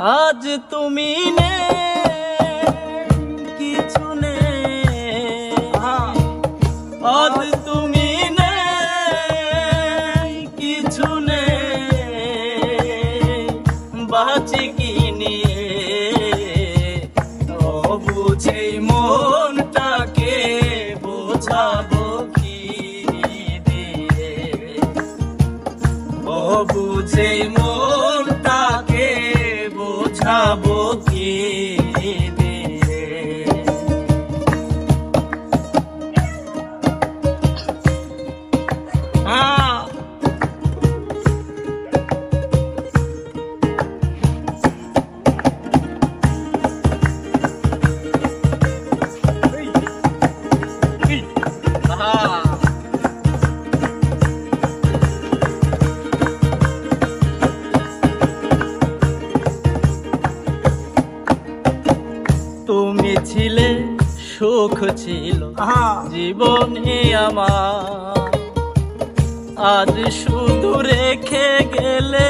আজ তুমি নে কিছু নে আজ তুমি নে কিছু নে বাঁচি কি নিয়ে? মনটাকে বোঝাবো কি দিয়ে? বুঝে মনটাকে বোঝাবো কি? তুমি ছিলে সুখ ছিল। জীবনে আমার। আজ শুধু রেখে গেলে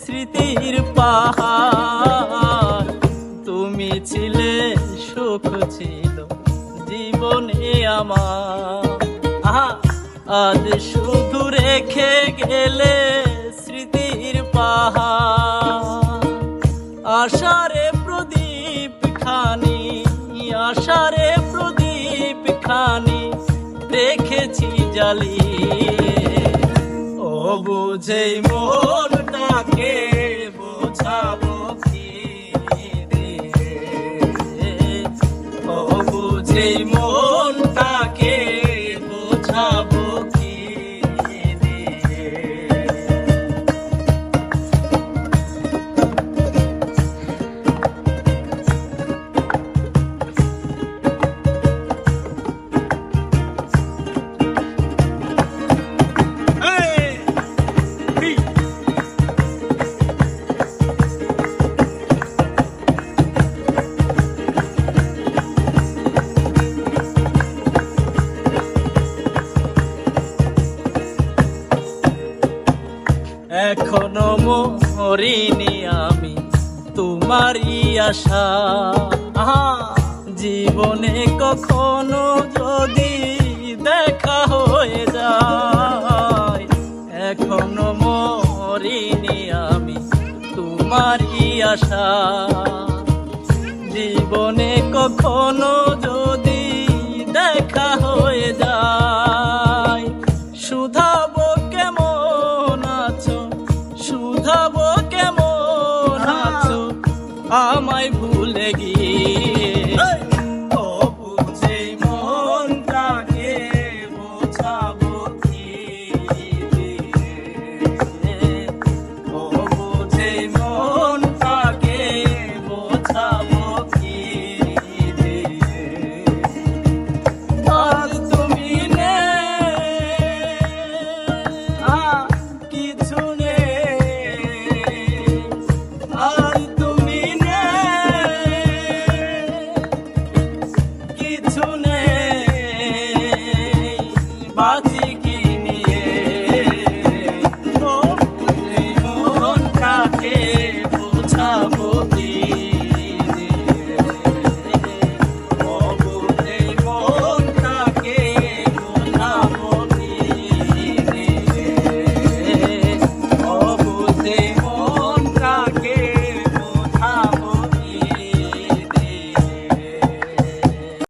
স্মৃতির পাহাড়। তুমি ছিলে সুখ ছিল জীবনে আমার। আজ শুধু রেখে গেলে স্মৃতির পাহাড়। আশারে বুঝে মনটাকে বোঝাবো কি দিয়ে? ও বুঝেই মনটাকে এখনও মরিনি আমি তোমারই আশা। জীবনে কখনো যদি দেখা হয়ে যায়, এখনও মরিনি আমি তোমারই আশা। জীবনে কখনো So now